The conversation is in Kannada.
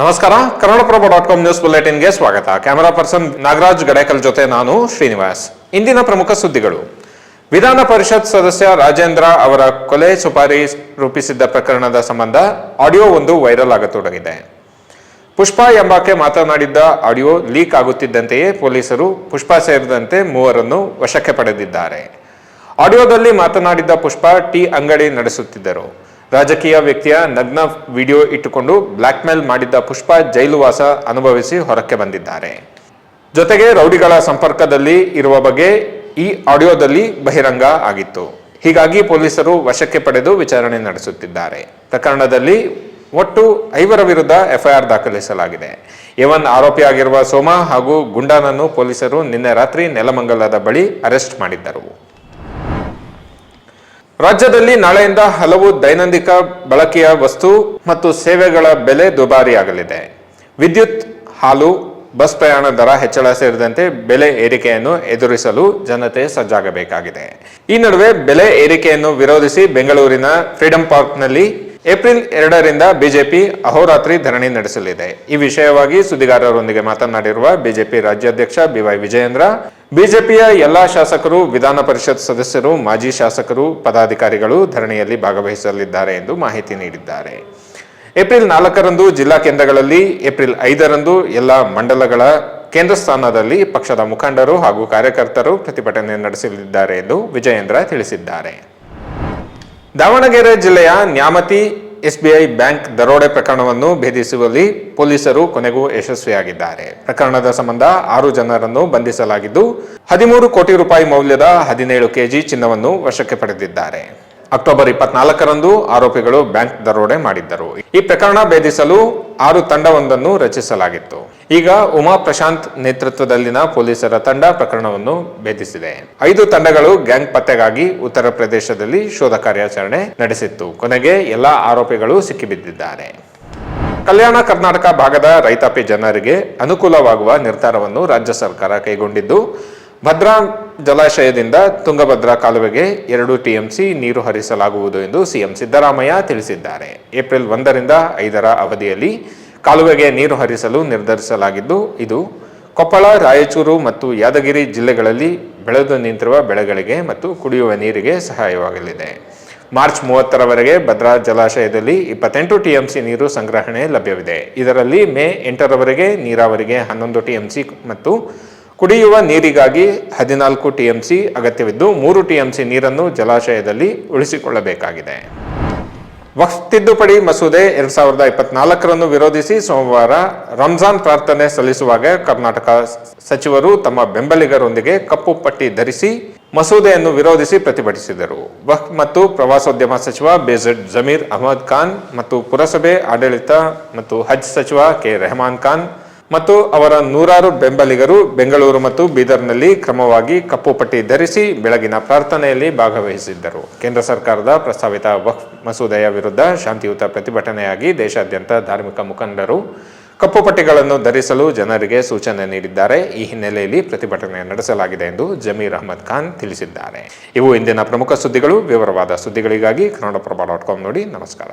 ನಮಸ್ಕಾರ. ಕನ್ನಡಪ್ರಭ ಡಾಟ್ ಕಾಮ್ ನ್ಯೂಸ್ ಬುಲೆಟಿನ್ಗೆ ಸ್ವಾಗತ. ಕ್ಯಾಮೆರಾ ಪರ್ಸನ್ ನಾಗರಾಜ್ ಗಡೇಕಲ್ ಜೊತೆ ನಾನು ಶ್ರೀನಿವಾಸ್. ಇಂದಿನ ಪ್ರಮುಖ ಸುದ್ದಿಗಳು. ವಿಧಾನ ಪರಿಷತ್ ಸದಸ್ಯ ರಾಜೇಂದ್ರ ಅವರ ಕೊಲೆ ಸುಪಾರಿ ರೂಪಿಸಿದ್ದ ಪ್ರಕರಣದ ಸಂಬಂಧ ಆಡಿಯೋ ಒಂದು ವೈರಲ್ ಆಗತೊಡಗಿದೆ. ಪುಷ್ಪ ಎಂಬಾಕೆ ಮಾತನಾಡಿದ್ದ ಆಡಿಯೋ ಲೀಕ್ ಆಗುತ್ತಿದ್ದಂತೆಯೇ ಪೊಲೀಸರು ಪುಷ್ಪಾ ಸೇರಿದಂತೆ ಮೂವರನ್ನು ವಶಕ್ಕೆ ಪಡೆದಿದ್ದಾರೆ. ಆಡಿಯೋದಲ್ಲಿ ಮಾತನಾಡಿದ್ದ ಪುಷ್ಪ, ಟೀ ಅಂಗಡಿ ನಡೆಸುತ್ತಿದ್ದರು. ರಾಜಕೀಯ ವ್ಯಕ್ತಿಯ ನಗ್ನ ವಿಡಿಯೋ ಇಟ್ಟುಕೊಂಡು ಬ್ಲ್ಯಾಕ್ಮೇಲ್ ಮಾಡಿದ್ದ ಪುಷ್ಪ ಜೈಲುವಾಸ ಅನುಭವಿಸಿ ಹೊರಕ್ಕೆ ಬಂದಿದ್ದಾರೆ. ಜೊತೆಗೆ ರೌಡಿಗಳ ಸಂಪರ್ಕದಲ್ಲಿ ಇರುವ ಬಗ್ಗೆ ಈ ಆಡಿಯೋದಲ್ಲಿ ಬಹಿರಂಗ ಆಗಿತ್ತು. ಹೀಗಾಗಿ ಪೊಲೀಸರು ವಶಕ್ಕೆ ಪಡೆದು ವಿಚಾರಣೆ ನಡೆಸುತ್ತಿದ್ದಾರೆ. ಪ್ರಕರಣದಲ್ಲಿ ಒಟ್ಟು ಐವರ ವಿರುದ್ಧ ಎಫ್ಐಆರ್ ದಾಖಲಿಸಲಾಗಿದೆ. ಎವನ್ ಆರೋಪಿಯಾಗಿರುವ ಸೋಮ ಹಾಗೂ ಗುಂಡಾನನ್ನು ಪೊಲೀಸರು ನಿನ್ನೆ ರಾತ್ರಿ ನೆಲಮಂಗಲದ ಬಳಿ ಅರೆಸ್ಟ್ ಮಾಡಿದ್ದರು. ರಾಜ್ಯದಲ್ಲಿ ನಾಳೆಯಿಂದ ಹಲವು ದೈನಂದಿಕ ಬಳಕೆಯ ವಸ್ತು ಮತ್ತು ಸೇವೆಗಳ ಬೆಲೆ ದುಬಾರಿಯಾಗಲಿದೆ. ವಿದ್ಯುತ್, ಹಾಲು, ಬಸ್ ಪ್ರಯಾಣ ದರ ಹೆಚ್ಚಳ ಸೇರಿದಂತೆ ಬೆಲೆ ಏರಿಕೆಯನ್ನು ಎದುರಿಸಲು ಜನತೆ ಸಜ್ಜಾಗಬೇಕಾಗಿದೆ. ಈ ನಡುವೆ ಬೆಲೆ ಏರಿಕೆಯನ್ನು ವಿರೋಧಿಸಿ ಬೆಂಗಳೂರಿನ ಫ್ರೀಡಂ ಪಾರ್ಕ್ನಲ್ಲಿ ಏಪ್ರಿಲ್ ಎರಡರಿಂದ ಬಿಜೆಪಿ ಅಹೋರಾತ್ರಿ ಧರಣಿ ನಡೆಸಲಿದೆ. ಈ ವಿಷಯವಾಗಿ ಸುದ್ದಿಗಾರರೊಂದಿಗೆ ಮಾತನಾಡಿರುವ ಬಿಜೆಪಿ ರಾಜ್ಯಾಧ್ಯಕ್ಷ ಬಿವೈ ವಿಜಯೇಂದ್ರ, ಬಿಜೆಪಿಯ ಎಲ್ಲಾ ಶಾಸಕರು, ವಿಧಾನ ಪರಿಷತ್ ಸದಸ್ಯರು, ಮಾಜಿ ಶಾಸಕರು, ಪದಾಧಿಕಾರಿಗಳು ಧರಣಿಯಲ್ಲಿ ಭಾಗವಹಿಸಲಿದ್ದಾರೆ ಎಂದು ಮಾಹಿತಿ ನೀಡಿದ್ದಾರೆ. ಏಪ್ರಿಲ್ ನಾಲ್ಕರಂದು ಜಿಲ್ಲಾ ಕೇಂದ್ರಗಳಲ್ಲಿ, ಏಪ್ರಿಲ್ ಐದರಂದು ಎಲ್ಲ ಮಂಡಲಗಳ ಕೇಂದ್ರ ಸ್ಥಾನದಲ್ಲಿ ಪಕ್ಷದ ಮುಖಂಡರು ಹಾಗೂ ಕಾರ್ಯಕರ್ತರು ಪ್ರತಿಭಟನೆ ನಡೆಸಲಿದ್ದಾರೆ ಎಂದು ವಿಜಯೇಂದ್ರ ತಿಳಿಸಿದ್ದಾರೆ. ದಾವಣಗೆರೆ ಜಿಲ್ಲೆಯ ನ್ಯಾಮತಿ ಎಸ್ಬಿಐ ಬ್ಯಾಂಕ್ ದರೋಡೆ ಪ್ರಕರಣವನ್ನು ಭೇದಿಸುವಲ್ಲಿ ಪೊಲೀಸರು ಕೊನೆಗೂ ಯಶಸ್ವಿಯಾಗಿದ್ದಾರೆ. ಪ್ರಕರಣದ ಸಂಬಂಧ ಆರು ಜನರನ್ನು ಬಂಧಿಸಲಾಗಿದ್ದು, ಹದಿಮೂರು ಕೋಟಿ ರೂಪಾಯಿ ಮೌಲ್ಯದ ಹದಿನೇಳು ಕೆಜಿ ಚಿನ್ನವನ್ನು ವಶಕ್ಕೆ ಪಡೆದಿದ್ದಾರೆ. ಅಕ್ಟೋಬರ್ ಇಪ್ಪತ್ನಾಲ್ಕರಂದು ಆರೋಪಿಗಳು ಬ್ಯಾಂಕ್ ದರೋಡೆ ಮಾಡಿದ್ದರು. ಈ ಪ್ರಕರಣ ಭೇದಿಸಲು ಆರು ತಂಡವೊಂದನ್ನು ರಚಿಸಲಾಗಿತ್ತು. ಈಗ ಉಮಾ ಪ್ರಶಾಂತ್ ನೇತೃತ್ವದಲ್ಲಿನ ಪೊಲೀಸರ ತಂಡ ಪ್ರಕರಣವನ್ನು ಭೇದಿಸಿದೆ. ಐದು ತಂಡಗಳು ಗ್ಯಾಂಗ್ ಪತ್ತೆಗಾಗಿ ಉತ್ತರ ಪ್ರದೇಶದಲ್ಲಿ ಶೋಧ ಕಾರ್ಯಾಚರಣೆ ನಡೆಸಿತ್ತು. ಕೊನೆಗೆ ಎಲ್ಲಾ ಆರೋಪಿಗಳು ಸಿಕ್ಕಿಬಿದ್ದಿದ್ದಾರೆ. ಕಲ್ಯಾಣ ಕರ್ನಾಟಕ ಭಾಗದ ರೈತಾಪಿ ಜನರಿಗೆ ಅನುಕೂಲವಾಗುವ ನಿರ್ಧಾರವನ್ನು ರಾಜ್ಯ ಸರ್ಕಾರ ಕೈಗೊಂಡಿದ್ದು ಭದ್ರಾ ಜಲಾಶಯದಿಂದ ತುಂಗಭದ್ರಾ ಕಾಲುವೆಗೆ ಎರಡು ಟಿಎಂಸಿ ನೀರು ಹರಿಸಲಾಗುವುದು ಎಂದು ಸಿಎಂ ಸಿದ್ದರಾಮಯ್ಯ ತಿಳಿಸಿದ್ದಾರೆ. ಏಪ್ರಿಲ್ ಒಂದರಿಂದ ಐದರ ಅವಧಿಯಲ್ಲಿ ಕಾಲುವೆಗೆ ನೀರು ಹರಿಸಲು ನಿರ್ಧರಿಸಲಾಗಿದ್ದು, ಇದು ಕೊಪ್ಪಳ, ರಾಯಚೂರು ಮತ್ತು ಯಾದಗಿರಿ ಜಿಲ್ಲೆಗಳಲ್ಲಿ ಬೆಳೆದು ನಿಂತಿರುವ ಬೆಳೆಗಳಿಗೆ ಮತ್ತು ಕುಡಿಯುವ ನೀರಿಗೆ ಸಹಾಯವಾಗಲಿದೆ. ಮಾರ್ಚ್ ಮೂವತ್ತರವರೆಗೆ ಭದ್ರಾ ಜಲಾಶಯದಲ್ಲಿ ಇಪ್ಪತ್ತೆಂಟು ಟಿಎಂಸಿ ನೀರು ಸಂಗ್ರಹಣೆ ಲಭ್ಯವಿದೆ. ಇದರಲ್ಲಿ ಮೇ ಎಂಟರವರೆಗೆ ನೀರಾವರಿಗೆ ಹನ್ನೊಂದು ಟಿಎಂಸಿ ಮತ್ತು ಕುಡಿಯುವ ನೀರಿಗಾಗಿ ಹದಿನಾಲ್ಕು ಟಿಎಂಸಿ ಅಗತ್ಯವಿದ್ದು ಮೂರು ಟಿಎಂಸಿ ನೀರನ್ನು ಜಲಾಶಯದಲ್ಲಿ ಉಳಿಸಿಕೊಳ್ಳಬೇಕಾಗಿದೆ. ವಕ್ಫ್ ತಿದ್ದುಪಡಿ ಮಸೂದೆ ಎರಡ್ ಸಾವಿರದ ಇಪ್ಪತ್ನಾಲ್ಕರನ್ನು ವಿರೋಧಿಸಿ ಸೋಮವಾರ ರಂಜಾನ್ ಪ್ರಾರ್ಥನೆ ಸಲ್ಲಿಸುವಾಗ ಕರ್ನಾಟಕ ಸಚಿವರು ತಮ್ಮ ಬೆಂಬಲಿಗರೊಂದಿಗೆ ಕಪ್ಪು ಪಟ್ಟಿ ಧರಿಸಿ ಮಸೂದೆಯನ್ನು ವಿರೋಧಿಸಿ ಪ್ರತಿಭಟಿಸಿದರು. ವಕ್ಫ್ ಮತ್ತು ಪ್ರವಾಸೋದ್ಯಮ ಸಚಿವ ಬೇಜಡ್ ಜಮೀರ್ ಅಹಮದ್ ಖಾನ್ ಮತ್ತು ಪುರಸಭೆ ಆಡಳಿತ ಮತ್ತು ಹಜ್ ಸಚಿವ ಕೆ. ರೆಹಮಾನ್ ಖಾನ್ ಮತ್ತು ಅವರ ನೂರಾರು ಬೆಂಬಲಿಗರು ಬೆಂಗಳೂರು ಮತ್ತು ಬೀದರ್ನಲ್ಲಿ ಕ್ರಮವಾಗಿ ಕಪ್ಪು ಪಟ್ಟಿ ಧರಿಸಿ ಬೆಳಗಿನ ಪ್ರಾರ್ಥನೆಯಲ್ಲಿ ಭಾಗವಹಿಸಿದ್ದರು. ಕೇಂದ್ರ ಸರ್ಕಾರದ ಪ್ರಸ್ತಾವಿತ ವಕ್ ಮಸೂದೆಯ ವಿರುದ್ಧ ಶಾಂತಿಯುತ ಪ್ರತಿಭಟನೆಯಾಗಿ ದೇಶಾದ್ಯಂತ ಧಾರ್ಮಿಕ ಮುಖಂಡರು ಕಪ್ಪು ಪಟ್ಟಿಗಳನ್ನು ಧರಿಸಲು ಜನರಿಗೆ ಸೂಚನೆ ನೀಡಿದ್ದಾರೆ. ಈ ಹಿನ್ನೆಲೆಯಲ್ಲಿ ಪ್ರತಿಭಟನೆ ನಡೆಸಲಾಗಿದೆ ಎಂದು ಜಮೀರ್ ಅಹಮದ್ ಖಾನ್ ತಿಳಿಸಿದ್ದಾರೆ. ಇವು ಇಂದಿನ ಪ್ರಮುಖ ಸುದ್ದಿಗಳು. ವಿವರವಾದ ಸುದ್ದಿಗಳಿಗಾಗಿ ಕನ್ನಡಪ್ರಭ ಡಾಟ್ ಕಾಮ್ ನೋಡಿ. ನಮಸ್ಕಾರ.